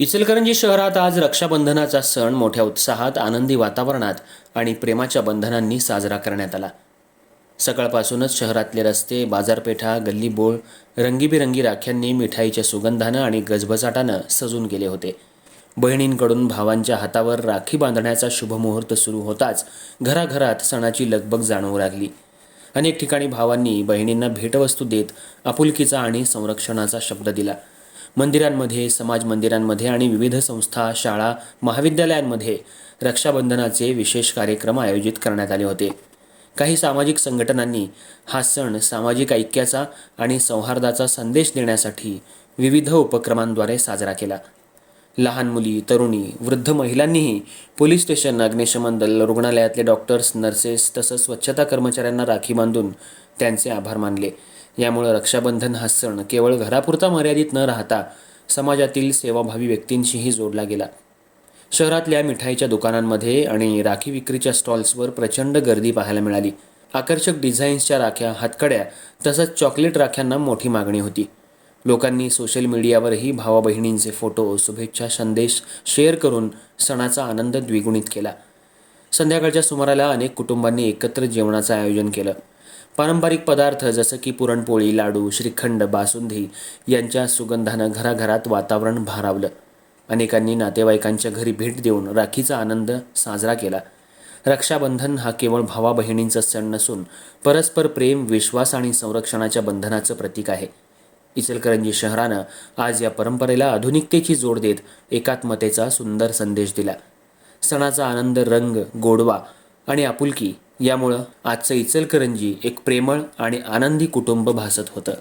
इचलकरंजी शहरात आज रक्षाबंधनाचा सण मोठ्या उत्साहात आनंदी वातावरणात आणि प्रेमाच्या बंधनांनी साजरा करण्यात आला. सकाळपासूनच शहरातले रस्ते बाजारपेठा गल्लीबोळ रंगीबिरंगी रंगीबेरंगी राख्यांनी मिठाईच्या सुगंधानं आणि गजबजाटानं सजून गेले होते. बहिणींकडून भावांच्या हातावर राखी बांधण्याचा शुभमुहूर्त सुरू होताच घराघरात सणाची लगबग जाणवू लागली. अनेक ठिकाणी भावांनी बहिणींना भेटवस्तू देत आपुलकीचा आणि संरक्षणाचा शब्द दिला. मंदिरांमध्ये समाज मंदिरांमध्ये आणि विविध संस्था शाळा महाविद्यालयांमध्ये रक्षाबंधनाचे विशेष कार्यक्रम आयोजित करण्यात आले होते. काही सामाजिक संघटनांनी हा सण सामाजिक ऐक्याचा आणि सौहार्दाचा संदेश देण्यासाठी विविध उपक्रमांद्वारे साजरा केला. लहान मुली तरुणी वृद्ध महिलांनीही पोलीस स्टेशन अग्निशमन दल रुग्णालयातले डॉक्टर्स नर्सेस तसंच स्वच्छता कर्मचाऱ्यांना राखी बांधून त्यांचे आभार मानले. यामुळे रक्षाबंधन हा सण केवळ घरापुरता मर्यादित न राहता समाजातील सेवाभावी व्यक्तींशीही जोडला गेला. शहरातल्या मिठाईच्या दुकानांमध्ये आणि राखी विक्रीच्या स्टॉल्सवर प्रचंड गर्दी पाहायला मिळाली. आकर्षक डिझाईन्सच्या राख्या हातकड्या तसंच चॉकलेट राख्यांना मोठी मागणी होती. लोकांनी सोशल मीडियावरही भावा बहिणींचे फोटो शुभेच्छा संदेश शेअर करून सणाचा आनंद द्विगुणित केला. संध्याकाळच्या सुमाराला अनेक कुटुंबांनी एकत्र जेवणाचं आयोजन केलं. पारंपरिक पदार्थ जसं की पुरणपोळी लाडू श्रीखंड बासुंदी यांच्या सुगंधानं घराघरात वातावरण भारावलं. अनेकांनी नातेवाईकांच्या घरी भेट देऊन राखीचा आनंद साजरा केला. रक्षाबंधन हा केवळ भावा बहिणींचा सण नसून परस्पर प्रेम विश्वास आणि संरक्षणाच्या बंधनाचं प्रतीक आहे. इचलकरंजी शहरानं आज या परंपरेला आधुनिकतेची जोड देत एकात्मतेचा सुंदर संदेश दिला. सणाचा आनंद रंग गोडवा आणि आपुलकी यामुळं आजचं इचलकरंजी एक प्रेमळ आणि आनंदी कुटुंब भासत होतं.